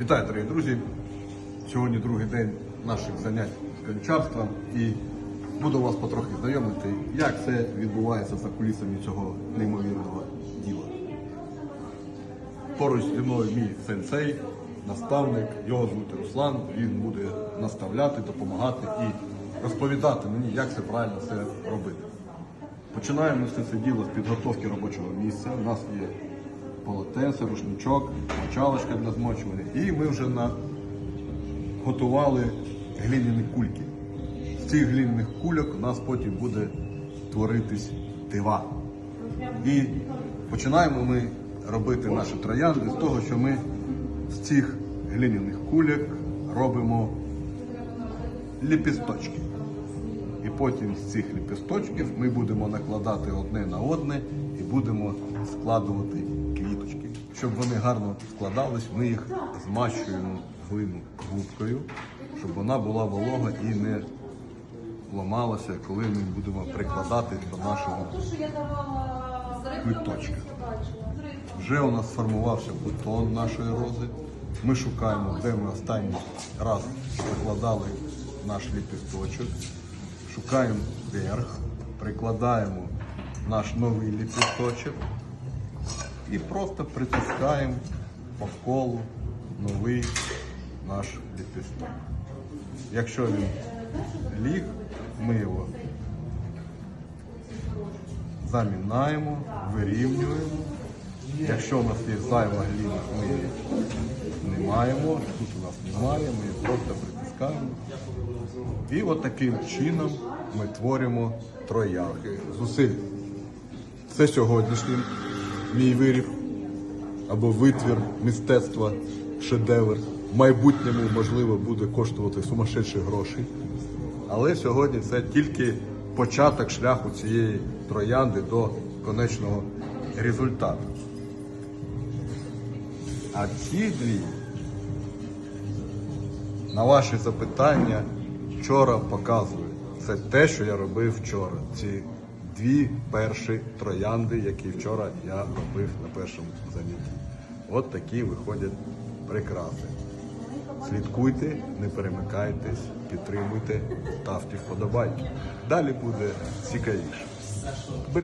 Вітаю, дорогі друзі! Сьогодні другий день наших занять з кончарством і буду вас потрохи знайомити, як це відбувається за кулісами цього неймовірного діла. Поруч зі мною мій сенсей, наставник, його звати Руслан. Він буде наставляти, допомагати і розповідати мені, як це правильно все робити. Починаємо все це діло з підготовки робочого місця. У нас є полотенце, рушничок, мочалочка для змочування. І ми вже на... готували глиняні кульки. З цих глиняних кульок у нас потім буде творитись дива. І починаємо ми робити наші троянди з того, що ми з цих глиняних кульок робимо ліпісточки. І потім з цих ліпісточків ми будемо накладати одне на одне і будемо складувати. Щоб вони гарно складались, ми їх змащуємо глину губкою, щоб вона була волога і не ламалася, коли ми будемо прикладати до нашого квіточка. Вже у нас сформувався бутон нашої рози. Ми шукаємо, де ми останній раз прикладали наш ліпісточок. Шукаємо верх, прикладаємо наш новий ліпісточок і просто притискаємо по колу новий наш ліпісток. Якщо він ліг, ми його замінаємо, вирівнюємо. Якщо у нас є зайва гліна, ми її не маємо. Тут у нас немає, ми її просто притискаємо. І от чином ми творимо троянки. Зусиль. Це сьогоднішній мій виріб або витвір мистецтва, шедевр. В майбутньому, можливо, буде коштувати сумасшедші гроші. Але сьогодні це тільки початок шляху цієї троянди до конечного результату. А ці дві, на ваші запитання, вчора показую. Це те, що я робив вчора. Ці дві перші троянди, які вчора я робив на першому занятті. От такі виходять прикраси. Слідкуйте, не перемикайтесь, підтримуйте, ставте вподобайки. Далі буде цікавіше.